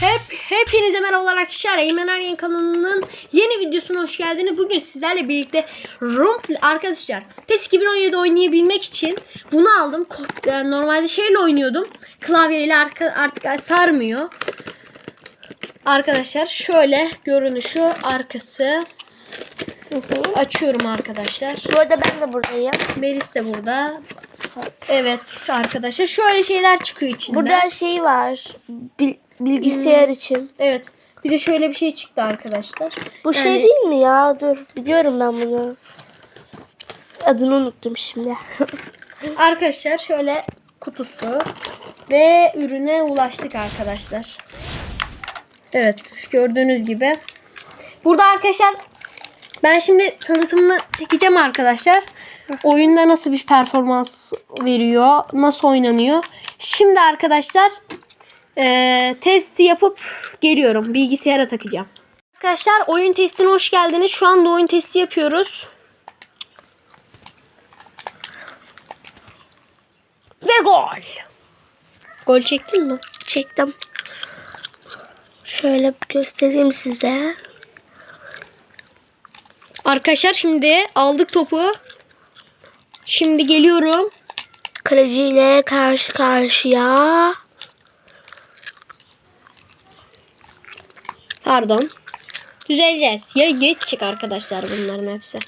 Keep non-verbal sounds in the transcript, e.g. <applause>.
Hep hepinize merhabalar arkadaşlar. Eymen Aryan kanalının yeni videosuna hoş geldiniz. Bugün sizlerle birlikte Room arkadaşlar PES 2017 oynayabilmek için bunu aldım. Yani normalde şeyle oynuyordum. Klavyeyle artık sarmıyor. Arkadaşlar şöyle görünüşü arkası. Açıyorum arkadaşlar. Bu arada ben de buradayım. Melis de burada. Evet arkadaşlar şöyle şeyler çıkıyor içinden. Burada şey var. bil- bilgisayar için. Evet. Bir de şöyle bir şey çıktı arkadaşlar. Bu Yani- şey değil mi ya? Dur biliyorum ben bunu. Adını unuttum şimdi. <laughs> Arkadaşlar şöyle kutusu ve ürüne ulaştık arkadaşlar. Evet gördüğünüz gibi. Burada arkadaşlar ben şimdi tanıtımını çekeceğim arkadaşlar. Oyunda nasıl bir performans veriyor, nasıl oynanıyor. Şimdi arkadaşlar eee, testi yapıp geliyorum. Bilgisayara takacağım. Arkadaşlar oyun testine hoş geldiniz. Şu anda oyun testi yapıyoruz. Ve gol. Gol çektin mi? Çektim. Şöyle göstereyim size. Arkadaşlar şimdi aldık topu. Şimdi geliyorum. Kaleciyle karşı karşıya. Pardon. Düzeleceğiz. Ya geçecek arkadaşlar bunların hepsi.